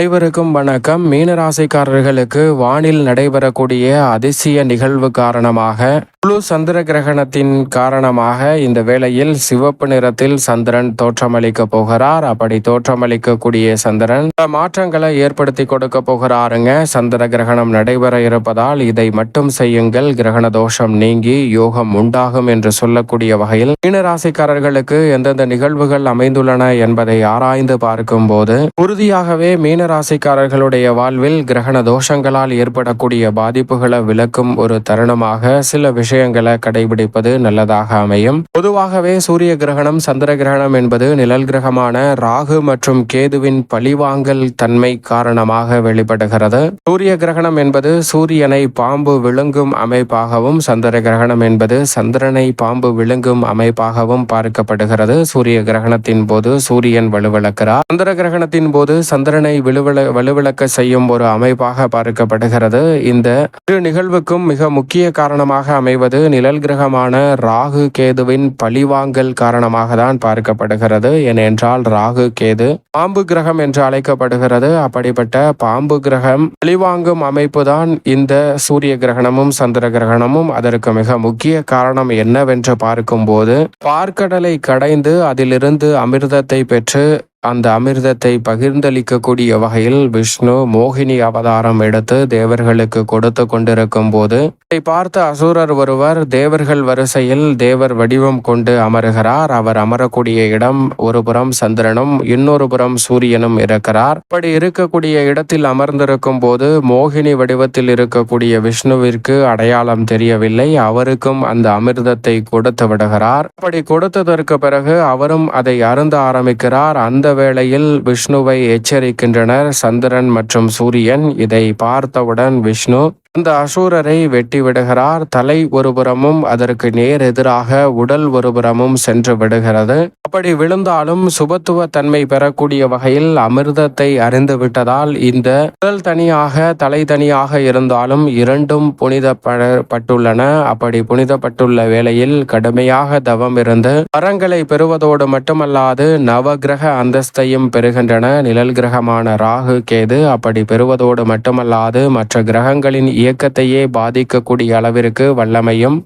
அனைவருக்கும் வணக்கம். மீனராசிக்காரர்களுக்கு வானில் நடைபெறக்கூடிய அதிசய நிகழ்வு காரணமாக முழு சந்திர கிரகணத்தின் காரணமாக இந்த வேளையில் சிவப்பு நிறத்தில் சந்திரன் தோற்றமளிக்க போகிறார். அப்படி தோற்றமளிக்கக்கூடிய சந்திரன் பல மாற்றங்களை ஏற்படுத்தி கொடுக்க போகிறாருங்க. சந்திர கிரகணம் நடைபெற இருப்பதால் இதை மட்டும் செய்யுங்கள். கிரகண தோஷம் நீங்கி யோகம் உண்டாகும் என்று சொல்லக்கூடிய வகையில் மீனராசிக்காரர்களுக்கு எந்தெந்த நிகழ்வுகள் அமைந்துள்ளன என்பதை ஆராய்ந்து பார்க்கும் போது உறுதியாகவே மீனராசிக்காரர்களுடைய வாழ்வில் கிரகண தோஷங்களால் ஏற்படக்கூடிய பாதிப்புகளை விளக்கும் ஒரு தருணமாக சில விஷயம் விஷயங்களை கடைபிடிப்பது நல்லதாக அமையும். பொதுவாகவே சூரிய கிரகணம் சந்திர கிரகணம் என்பது நிழல் கிரகமான ராகு மற்றும் கேதுவின் பழிவாங்கல் தன்மை காரணமாக வெளிப்படுகிறது. சூரிய கிரகணம் என்பது சூரியனை பாம்பு விழுங்கும் அமைப்பாகவும் சந்திர கிரகணம் என்பது சந்திரனை பாம்பு விழுங்கும் அமைப்பாகவும் பார்க்கப்படுகிறது. சூரிய கிரகணத்தின் போது சூரியன் வலுவிழக்கிறார். சந்திர கிரகணத்தின் போது சந்திரனை விழுவிள வலுவிளக்க செய்யும் ஒரு அமைப்பாக பார்க்கப்படுகிறது. இந்த இரு நிகழ்வுக்கும் மிக முக்கிய காரணமாக அமைவது நிழல் கிரகமான ராகு கேதுவின் பழிவாங்கல் காரணமாக தான் பார்க்கப்படுகிறது. ஏனென்றால் ராகு கேது பாம்பு கிரகம் என்று அழைக்கப்படுகிறது. அப்படிப்பட்ட பாம்பு கிரகம் பழிவாங்கும் அமைப்பு தான் இந்த சூரிய கிரகணமும் சந்திர கிரகணமும். அதற்கு மிக முக்கிய காரணம் என்னவென்று பார்க்கும்போது பார்க்கடலை கடைந்து அதிலிருந்து அமிர்தத்தை பெற்று அந்த அமிர்தத்தை பகிர்ந்தளிக்கக்கூடிய வகையில் விஷ்ணு மோகினி அவதாரம் எடுத்து தேவர்களுக்கு கொடுத்து கொண்டிருக்கும் போது இதை பார்த்த அசுரர் ஒருவர் தேவர்கள் வரிசையில் தேவர் வடிவம் கொண்டு அமருகிறார். அவர் அமரக்கூடிய இடம் ஒரு புறம் சந்திரனும் இன்னொரு புறம் சூரியனும் இருக்கிறார். இப்படி இருக்கக்கூடிய இடத்தில் அமர்ந்திருக்கும் போது மோகினி வடிவத்தில் இருக்கக்கூடிய விஷ்ணுவிற்கு அடையாளம் தெரியவில்லை. அவருக்கும் அந்த அமிர்தத்தை கொடுத்து விடுகிறார். அப்படி கொடுத்ததற்கு பிறகு அவரும் அதை அருந்த ஆரம்பிக்கிறார். அந்த வேளையில் விஷ்ணுவை எச்சரிக்கின்றனர். சந்திரன் மற்றும் சூரியன் இதை பார்த்தவுடன் விஷ்ணு அந்த அசூரரை வெட்டி விடுகிறார். தலை ஒருபுறமும் அதற்கு நேர் எதிராக உடல் ஒருபுறமும் சென்று விடுகிறது. அப்படி விழுந்தாலும் சுபத்துவ தன்மை பெறக்கூடிய வகையில் அமிர்தத்தை அறிந்து விட்டதால் இந்த உடல் தனியாக தலை தனியாக இருந்தாலும் இரண்டும் புனிதப்பட்டுள்ளன அப்படி புனிதப்பட்டுள்ள வேளையில் கடுமையாக தவம் இருந்து வரங்களை பெறுவதோடு மட்டுமல்லாது நவகிரக அந்தஸ்தையும் பெறுகின்றன. நிழல் கிரகமான ராகு கேது அப்படி பெறுவதோடு மட்டுமல்லாது மற்ற கிரகங்களின் இயக்கத்தையே பாதிக்கக்கூடிய அளவிற்கு வல்லமையும்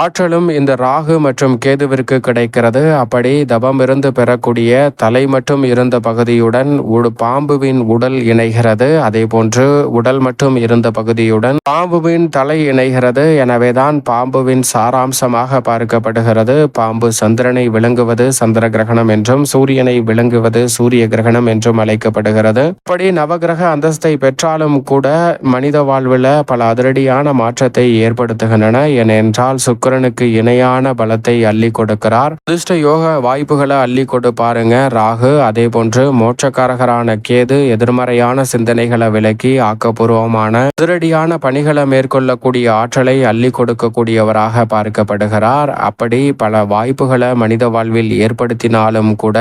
ஆற்றலும் இந்த ராகு மற்றும் கேதுவிற்கு கிடைக்கிறது. அப்படி தபமிருந்து பெறக்கூடிய தலை மட்டும் இருந்த பகுதியுடன் ஒரு பாம்புவின் உடல் இணைகிறது. அதே போன்று உடல் மட்டும் இருந்த பகுதியுடன் பாம்புவின் தலை இணைகிறது. எனவேதான் பாம்புவின் சாராம்சமாக பார்க்கப்படுகிறது. பாம்பு சந்திரனை விளங்குவது சந்திர கிரகணம் என்றும் சூரியனை விளங்குவது சூரிய கிரகணம் என்றும் அழைக்கப்படுகிறது. அப்படி நவகிரக அந்தஸ்தை பெற்றாலும் கூட மனித வாழ்வில் பல அதிரடியான மாற்றத்தை ஏற்படுத்துகின்றன. ஏனென்றால் சுக்கர சுக்கரனுக்கு இணையான பலத்தை அள்ளி கொடுக்கிறார். அதிர்ஷ்ட யோக வாய்ப்புகளை அள்ளி கொடு பாருங்க ராகு. அதே போன்று மோட்சக்காரகரான கேது எதிர்மறையான சிந்தனைகளை விலக்கி ஆக்கப்பூர்வமான அதிரடியான பணிகளை மேற்கொள்ளக்கூடிய ஆற்றலை அள்ளி கொடுக்கக்கூடியவராக பார்க்கப்படுகிறார். அப்படி பல வாய்ப்புகளை மனித வாழ்வில் ஏற்படுத்தினாலும் கூட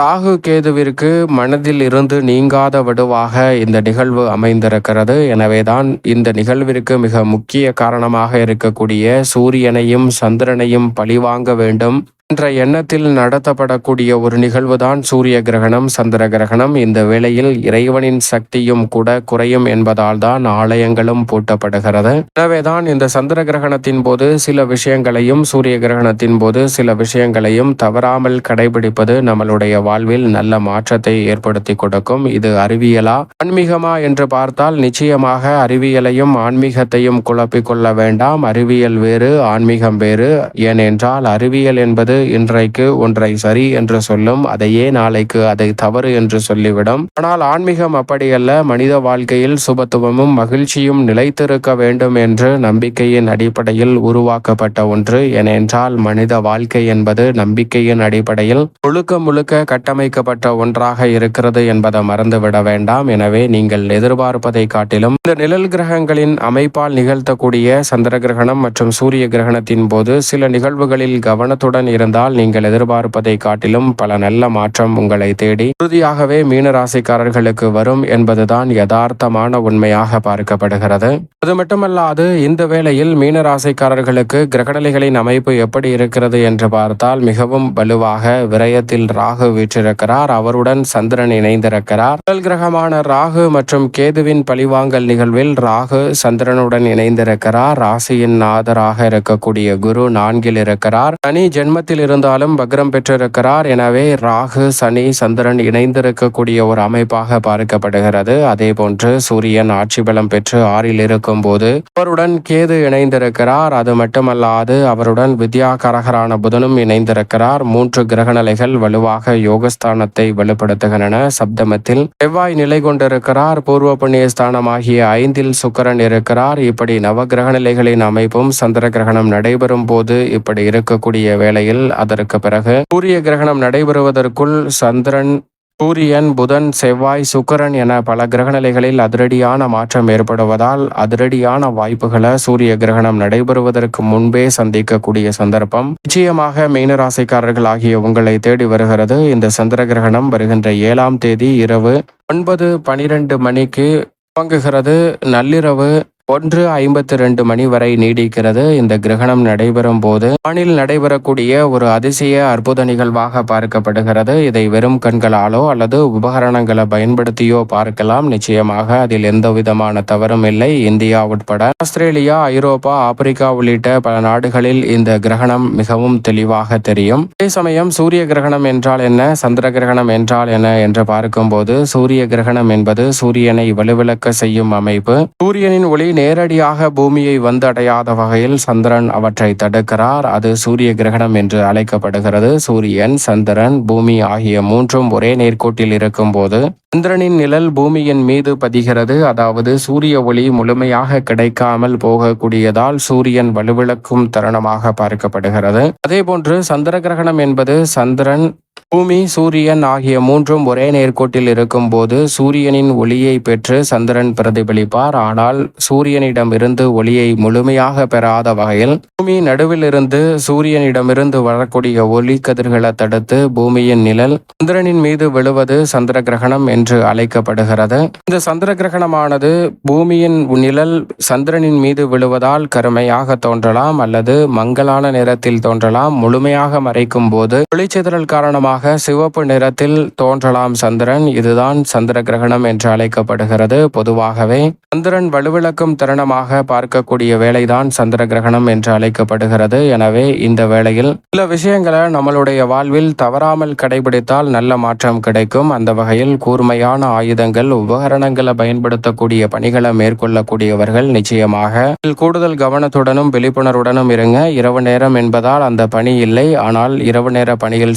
ராகு கேதுவிற்கு மனதில் இருந்து நீங்காத விடுவாக இந்த நிகழ்வு அமைந்திருக்கிறது. எனவேதான் இந்த நிகழ்விற்கு மிக முக்கிய காரணமாக இருக்கக்கூடிய சூரியன் சூரியனையும் சந்திரனையும் பழிவாங்க வேண்டும். என்ற எண்ணத்தில் நடத்தப்படக்கூடிய ஒரு நிகழ்வுதான் சூரிய கிரகணம் சந்திர கிரகணம். இந்த வேளையில் இறைவனின் சக்தியும் கூட குறையும் என்பதால் தான் ஆலயங்களும் பூட்டப்படுகிறது. எனவேதான் இந்த சந்திர கிரகணத்தின் போது சில விஷயங்களையும் சூரிய கிரகணத்தின் போது சில விஷயங்களையும் தவறாமல் கடைபிடிப்பது நம்மளுடைய வாழ்வில் நல்ல மாற்றத்தை ஏற்படுத்தி கொடுக்கும். இது அறிவியலா? ஆன்மீகமா என்று பார்த்தால் நிச்சயமாக அறிவியலையும் ஆன்மீகத்தையும் குழப்பிக்கொள்ள வேண்டாம். அறிவியல் வேறு ஆன்மீகம் வேறு. ஏனென்றால் அறிவியல் என்பது இன்றைக்கு ஒன்றை சரி என்று சொல்லும் அதையே நாளைக்கு அதை தவறு என்று சொல்லிவிடும். ஆனால் ஆன்மீகம் அப்படியல்ல மனித வாழ்க்கையில் சுபத்துவமும் மகிழ்ச்சியும் நிலைத்திருக்க வேண்டும் என்று நம்பிக்கையின் அடிப்படையில் உருவாக்கப்பட்ட ஒன்று. ஏனென்றால் மனித வாழ்க்கை என்பது நம்பிக்கையின் அடிப்படையில் முழுக்க முழுக்க கட்டமைக்கப்பட்ட ஒன்றாக இருக்கிறது என்பதை மறந்துவிட வேண்டாம். எனவே நீங்கள் எதிர்பார்ப்பதை காட்டிலும் இந்த நிழல் கிரகங்களின் அமைப்பால் நிகழ்த்தக்கூடிய சந்திர கிரகணம் மற்றும் சூரிய கிரகணத்தின் போது சில நிகழ்வுகளில் கவனத்துடன் இருந்து இருந்தால் நீங்கள் எதிர்பார்ப்பதை காட்டிலும் பல நல்ல மாற்றம் உங்களை தேடி உறுதியாகவே மீனராசிக்காரர்களுக்கு வரும் என்பதுதான் யதார்த்தமான உண்மையாக பார்க்கப்படுகிறது. அது மட்டுமல்லாது இந்த வேளையில் மீனராசிக்காரர்களுக்கு கிரகடலைகளின் அமைப்பு எப்படி இருக்கிறது என்று பார்த்தால் மிகவும் வலுவாக விரயத்தில் ராகு வீற்றிருக்கிறார். அவருடன் சந்திரன் இணைந்திருக்கிறார். முதல் கிரகமான ராகு மற்றும் கேதுவின் பழிவாங்கல் நிகழ்வில் ராகு சந்திரனுடன் இணைந்திருக்கிறார். ராசியின் நாதராக இருக்கக்கூடிய குரு நான்கில் இருக்கிறார். சனி ஜென்மத்தில் இருந்தாலும் வக்ரம் பெற்றிருக்கிறார். எனவே ராகு சனி சந்திரன் இணைந்திருக்கக்கூடிய ஒரு அமைப்பாக பார்க்கப்படுகிறது. அதே போன்று சூரியன் ஆட்சி பலம் பெற்று ஆறில் இருக்கும் போது அவருடன் கேது இணைந்திருக்கிறார். அது மட்டுமல்லாது அவருடன் வித்யா கரகரான புதனும் இணைந்திருக்கிறார். மூன்று கிரகநிலைகள் வலுவாக யோகஸ்தானத்தை வலுப்படுத்துகின்றன சப்தமத்தில் செவ்வாய் நிலை கொண்டிருக்கிறார். பூர்வ புண்ணிய ஸ்தானமாகிய ஐந்தில் சுக்கரன் இருக்கிறார். இப்படி நவ கிரகநிலைகளின் அமைப்பும் சந்திர கிரகணம் நடைபெறும் போது இப்படி இருக்கக்கூடிய வேளையில் அதற்கு பிறகு சூரிய கிரகணம் நடைபெறுவதற்குள் சந்திரன் சூரியன் புதன் செவ்வாய் சுக்கரன் என பல கிரகநிலைகளில் அதிரடியான மாற்றம் ஏற்படுவதால் அதிரடியான வாய்ப்புகளை சூரிய கிரகணம் நடைபெறுவதற்கு முன்பே சந்திக்கக்கூடிய சந்தர்ப்பம் நிச்சயமாக மீனராசிக்காரர்கள் ஆகிய உங்களை தேடி வருகிறது. இந்த சந்திர கிரகணம் வருகின்ற ஏழாம் தேதி இரவு ஒன்பது பனிரெண்டு மணிக்கு துவங்குகிறது. நள்ளிரவு ஒன்று ஐம்பத்தி ரெண்டு மணி வரை நீடிக்கிறது. இந்த கிரகணம் நடைபெறும் போது வானில் நடைபெறக்கூடிய ஒரு அதிசய அற்புத நிகழ்வாக பார்க்கப்படுகிறது. இதை வெறும் கண்களாலோ அல்லது உபகரணங்களை பயன்படுத்தியோ பார்க்கலாம். நிச்சயமாக அதில் எந்த விதமான தவறும் இல்லை. இந்தியா உட்பட ஆஸ்திரேலியா ஐரோப்பா ஆப்பிரிக்கா உள்ளிட்ட பல நாடுகளில் இந்த கிரகணம் மிகவும் தெளிவாக தெரியும். அதே சமயம் சூரிய கிரகணம் என்றால் என்ன சந்திர கிரகணம் என்றால் என்ன என்று பார்க்கும்போது சூரிய கிரகணம் என்பது சூரியனை வலுவிளக்க செய்யும் அமைப்பு. சூரியனின் ஒளி நேரடியாக பூமியை வந்தடையாத வகையில் சந்திரன் அவற்றை தடுக்கிறார். அது சூரிய கிரகணம் என்று அழைக்கப்படுகிறது. சூரியன் சந்திரன் பூமி ஆகிய மூன்றும் ஒரே நேர்கோட்டில் இருக்கும்போது சந்திரனின் நிழல் பூமியின் மீது பதிகிறது. அதாவது சூரிய ஒளி முழுமையாக கிடைக்காமல் போகக்கூடியதால் சூரியன் வலுவிளக்கும் தருணமாக பார்க்கப்படுகிறது. அதேபோன்று சந்திர கிரகணம் என்பது சந்திரன் பூமி சூரியன் ஆகிய மூன்றும் ஒரே நேர்கோட்டில் இருக்கும்போது சூரியனின் ஒளியை பெற்று சந்திரன் பிரதிபலிப்பார். ஆனால் சூரியனிடமிருந்து ஒளியை முழுமையாக பெறாத வகையில் பூமி நடுவில் இருந்து சூரியனிடமிருந்து வரக்கூடிய ஒளி கதிர்களை தடுத்து பூமியின் நிழல் சந்திரனின் மீது விழுவது சந்திர கிரகணம் என்று அழைக்கப்படுகிறது. இந்த சந்திர கிரகணமானது பூமியின் நிழல் சந்திரனின் மீது விழுவதால் கருமையாக தோன்றலாம் அல்லது மங்கலான நிறத்தில் தோன்றலாம். முழுமையாக மறைக்கும் போது ஒளிச்சிதறல் காரணமாக சிவப்பு நிறத்தில் தோன்றலாம் சந்திரன் இதுதான் சந்திர கிரகணம் என்று அழைக்கப்படுகிறது. பொதுவாகவே சந்திரன் வலுவிளக்கும் தருணமாக பார்க்கக்கூடிய வேலைதான் சந்திர கிரகணம் என்று அழைக்கப்படுகிறது. எனவே இந்த வேளையில் சில விஷயங்களை நம்மளுடைய வாழ்வில் தவறாமல் கடைபிடித்தால் நல்ல மாற்றம் கிடைக்கும். அந்த வகையில் கூர்மையான ஆயுதங்கள் உபகரணங்களை பயன்படுத்தக்கூடிய பணிகளை மேற்கொள்ளக்கூடியவர்கள் நிச்சயமாக இதில் கூடுதல் கவனத்துடனும் விழிப்புணர்வுடனும் இருங்க. இரவு நேரம் என்பதால் அந்த பணி இல்லை. ஆனால் இரவு நேர பணியில்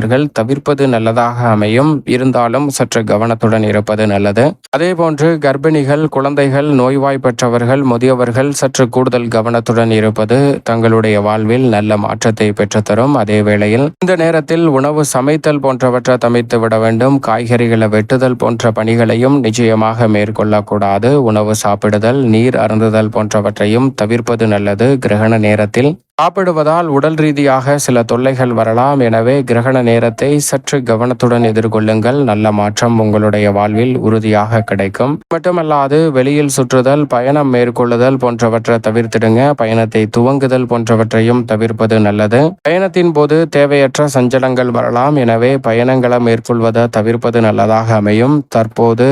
செய்யக்கூடியவர்கள் தவிர்ப்பது நல்லதாக அமையும். இருந்தாலும் சற்று கவனத்துடன் இருப்பது நல்லது. அதே போன்று கர்ப்பிணிகள் குழந்தைகள் நோய்வாய்ப்பற்றவர்கள் முதியவர்கள் சற்று கூடுதல் கவனத்துடன் இருப்பது தங்களுடைய வாழ்வில் நல்ல மாற்றத்தை பெற்றுத்தரும். அதே வேளையில் இந்த நேரத்தில் உணவு சமைத்தல் போன்றவற்றை தமைத்து விட வேண்டும். காய்கறிகளை வெட்டுதல் போன்ற பணிகளையும் நிச்சயமாக மேற்கொள்ளக்கூடாது. உணவு சாப்பிடுதல் நீர் அருந்துதல் போன்றவற்றையும் தவிர்ப்பது நல்லது. கிரகண நேரத்தில் சாப்பிடுவதால் உடல் ரீதியாக சில தொல்லைகள் வரலாம். எனவே கிரகண நேரத்தை சற்று கவனத்துடன் எதிர்கொள்ளுங்கள். நல்ல மாற்றம் உங்களுடைய வாழ்வில் உறுதியாக கிடைக்கும். மட்டுமல்லாது வெளியில் சுற்றுதல் பயணம் மேற்கொள்ளுதல் போன்றவற்றை தவிர்த்திடுங்க. பயணத்தை துவங்குதல் போன்றவற்றையும் தவிர்ப்பது நல்லது. பயணத்தின் போது தேவையற்ற சஞ்சலங்கள் வரலாம். எனவே பயணங்களை மேற்கொள்வதை தவிர்ப்பது நல்லதாக அமையும். தற்போது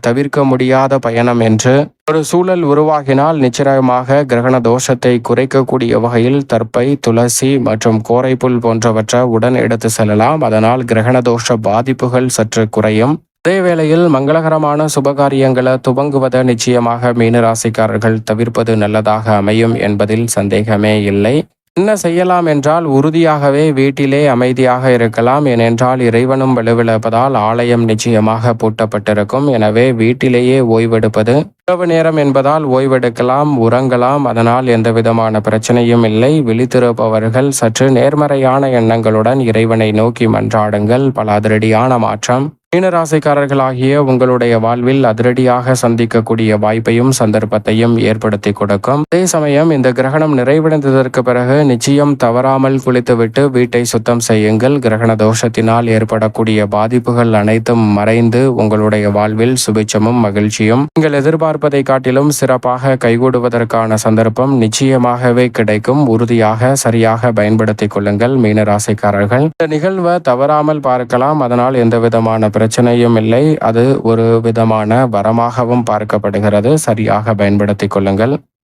தவிர்க்க முடியாத பயணம் என்று. ஒரு சூழல் உருவாகினால் நிச்சயமாக கிரகண தோஷத்தை குறைக்கக்கூடிய வகையில் தற்பை துளசி மற்றும் கோரைப்புல் போன்றவற்றை உடன் எடுத்து செல்லலாம். அதனால் கிரகண தோஷ பாதிப்புகள் சற்று குறையும். அதே வேளையில் மங்களகரமான சுபகாரியங்களை துவங்குவதை நிச்சயமாக மீனராசிக்காரர்கள் தவிர்ப்பது நல்லதாக அமையும் என்பதில் சந்தேகமே இல்லை. என்ன செய்யலாம் என்றால் உறுதியாகவே வீட்டிலே அமைதியாக இருக்கலாம். ஏனென்றால் இறைவனும் வலுவிழப்பதால் ஆலயம் நிச்சயமாக பூட்டப்பட்டிருக்கும். எனவே வீட்டிலேயே ஓய்வெடுப்பது இரவு நேரம் என்பதால் ஓய்வெடுக்கலாம் உறங்கலாம். அதனால் எந்த விதமான பிரச்சனையும் இல்லை. விழித்திருப்பவர்கள் சற்று நேர்மறையான எண்ணங்களுடன் இறைவனை நோக்கி மன்றாடுங்கள். பல அதிரடியான மாற்றம். மீனராசிக்காரர்களாகிய உங்களுடைய வாழ்வில் அதிரடியாக சந்திக்கக்கூடிய வாய்ப்பையும் சந்தர்ப்பத்தையும் ஏற்படுத்தி கொடுக்கும். அதே சமயம் இந்த கிரகணம் நிறைவடைந்ததற்கு பிறகு நிச்சயம் தவறாமல் குளித்துவிட்டு வீட்டை சுத்தம் செய்யுங்கள். கிரகண தோஷத்தினால் ஏற்படக்கூடிய பாதிப்புகள் அனைத்தும் மறைந்து உங்களுடைய வாழ்வில் சுபிச்சமும் மகிழ்ச்சியும் நீங்கள் எதிர்பார்ப்பதை காட்டிலும் சிறப்பாக கைகூடுவதற்கான சந்தர்ப்பம் நிச்சயமாகவே கிடைக்கும். உறுதியாக சரியாக பயன்படுத்திக் கொள்ளுங்கள் மீனராசிக்காரர்கள். இந்த நிகழ்வை தவறாமல் பார்க்கலாம். அதனால் எந்த விதமான பிரச்சனையும் இல்லை. அது ஒரு விதமான வரமாகவும் பார்க்கப்படுகிறது. சரியாக பயன்படுத்திக் கொள்ளுங்கள்.